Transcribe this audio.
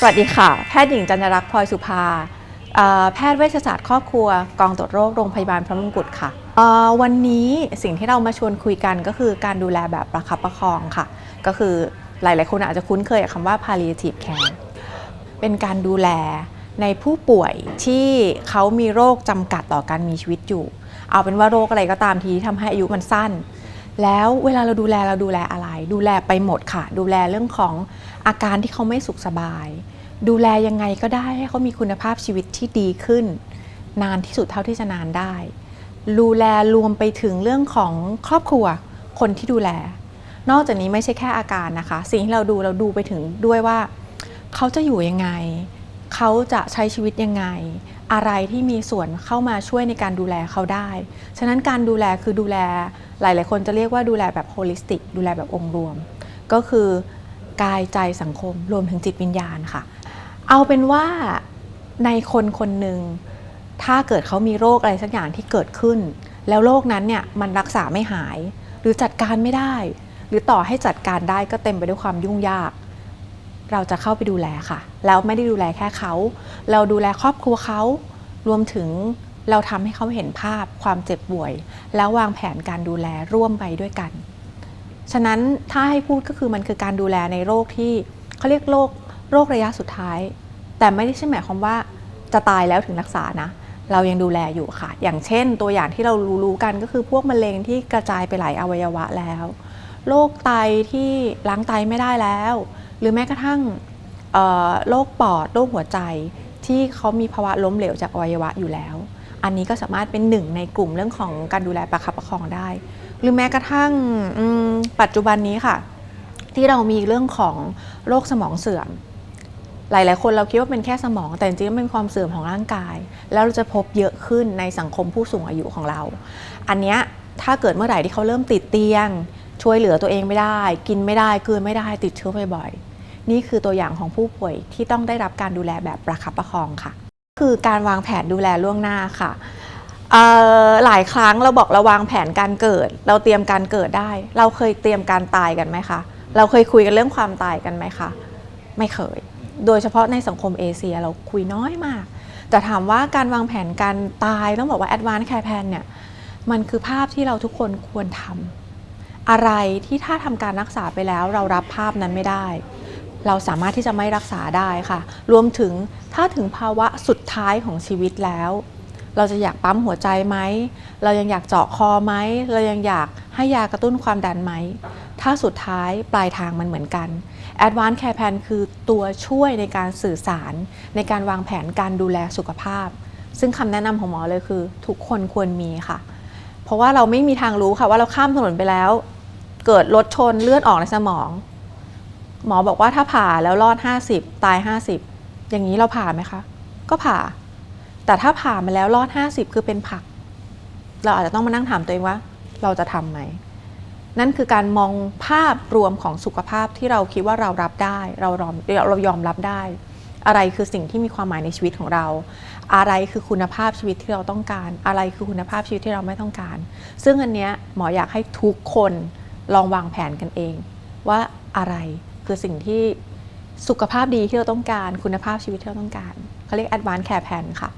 สวัสดีค่ะ แพทย์หญิงจันทรักษ์พลอยสุภา แพทย์เวชศาสตร์ครอบครัว กองตรวจโรคโรงพยาบาลพระมงกุฎค่ะ วันนี้สิ่งที่เรามาชวนคุยกันก็คือการดูแลแบบประคับประคองค่ะ ก็คือหลาย ๆ คนอาจจะคุ้นเคยกับคำว่า palliative care เป็นการดูแลในผู้ป่วยที่เขามีโรคจำกัดต่อการมีชีวิตอยู่ เอาเป็นว่าโรคอะไรก็ตามทีที่ทำให้อายุมันสั้น แล้วเวลาเราดูแลเราดูแลอะไร ดูแลไปหมดค่ะ ดูแลเรื่องของอาการที่เขาไม่สุขสบาย ดูแลยังไงก็ได้ให้เขามีคุณภาพชีวิตที่ดีขึ้น นานที่สุดเท่าที่จะนานได้ ดูแลรวมไปถึงเรื่องของครอบครัวคนที่ดูแล นอกจากนี้ไม่ใช่แค่อาการนะคะ สิ่งที่เราดูเราดูไปถึงด้วยว่า เขาจะอยู่ยังไง เขาจะใช้ชีวิตยังไง อะไรที่มีส่วนเข้ามาช่วยในการดูแลเขาได้ ฉะนั้นการดูแลคือดูแลหลาย ๆ คนจะเรียกว่าดูแลแบบโฮลิสติก ดูแลแบบองค์รวม ก็คือกายใจสังคมรวมถึงจิตวิญญาณค่ะ เอาเป็นว่าในคนคนหนึ่งถ้าเกิดเขามีโรคอะไรสักอย่างที่เกิดขึ้น แล้วโรคนั้นเนี่ยมันรักษาไม่หาย หรือจัดการไม่ได้ หรือต่อให้จัดการได้ก็เต็มไปด้วยความยุ่งยาก เราจะเข้าไปดูแลค่ะ แล้วไม่ได้ดูแลแค่เขา เราดูแลครอบครัวเขา รวมถึงเราทำให้เขาเห็นภาพความเจ็บป่วย แล้ววางแผนการดูแลร่วมไปด้วยกัน ฉะนั้นถ้าให้พูดก็คือมันคือการดูแลในโรคที่เขาเรียกโรคโรคระยะสุดท้าย แต่ไม่ได้ใช่หมายความว่าจะตายแล้วถึงรักษานะ เรายังดูแลอยู่ค่ะ อย่างเช่น ตัวอย่างที่เรารู้ๆกันก็คือพวกมะเร็งที่กระจายไปหลายอวัยวะแล้ว โรคไตที่ล้างไตไม่ได้แล้ว หรือแม้กระทั่งโรคปอดโรคหัวใจที่เขามีภาวะล้มเหลวจากอวัยวะอยู่แล้ว อันนี้ก็สามารถเป็นหนึ่งในกลุ่มเรื่องของการดูแลประคับประคองได้ หรือแม้กระทั่งปัจจุบันนี้ค่ะ ที่เรามีเรื่องของโรคสมองเสื่อม หลาย ๆ คนเราคิดว่าเป็นแค่สมอง แต่จริงๆมันเป็นความเสื่อมของร่างกาย แล้วเราจะพบเยอะขึ้นในสังคมผู้สูงอายุของเรา อันเนี้ยถ้าเกิดเมื่อไหร่ที่เขาเริ่มติดเตียง ช่วยเหลือตัวเองไม่ได้ กินไม่ได้กลืนไม่ได้ติดเชื้อบ่อยๆ นี่คือตัวอย่างของผู้ป่วยที่ต้องได้รับการดูแลแบบประคับประคองค่ะ คือการวางแผนดูแลล่วงหน้าค่ะหลายครั้งเราบอกเราวางแผนการเกิด เราเตรียมการเกิดได้ เราเคยเตรียมการตายกันไหมคะ เราเคยคุยกันเรื่องความตายกันไหมคะ ไม่เคย โดยเฉพาะในสังคมเอเชียเราคุยน้อยมากแต่ถามว่าการวางแผนการตายต้องบอกว่า Advanced Care Plan เนี่ยมันคือภาพที่เราทุกคนควรทำอะไรที่ถ้าทำการรักษาไปแล้วเรารับภาพนั้นไม่ได้ เราสามารถที่จะไม่รักษาได้ค่ะ รวมถึงถ้าถึงภาวะสุดท้ายของชีวิตแล้ว เราจะอยากปั๊มหัวใจไหม เรายังอยากเจาะคอไหม เรายังอยากให้ยากระตุ้นความดันไหม ถ้าสุดท้ายปลายทางมันเหมือนกัน Advanced Care Plan คือตัวช่วยในการสื่อสาร ในการวางแผนการดูแลสุขภาพ ซึ่งคำแนะนำของหมอเลยคือ ทุกคนควรมีค่ะ เพราะว่าเราไม่มีทางรู้ค่ะว่าเราข้ามถนนไปแล้ว เกิดรถชนเลือดออกในสมอง หมอบอกว่าถ้าผ่าแล้วรอด 50 ตาย 50 อย่างนี้เราผ่าไหมคะ ก็ผ่า แต่ถ้าผ่ามาแล้วรอด 50 คือเป็นผัก เราอาจจะต้องมานั่งถามตัวเองว่า เราจะทำไหม นั่นคือการมองภาพรวมของสุขภาพที่เราคิดว่าเรารับได้ เรายอมเรายอมรับได้ อะไรคือสิ่งที่มีความหมายในชีวิตของเรา อะไรคือคุณภาพชีวิตที่เราต้องการ อะไรคือคุณภาพชีวิตที่เราไม่ต้องการ ซึ่งอันเนี้ยหมออยากให้ทุกคนลองวางแผนกันเอง ว่าอะไร คือสิ่งที่สุขภาพดีที่เราต้องการ คุณภาพชีวิตที่เราต้องการเขาเรียก advanced care plan ค่ะ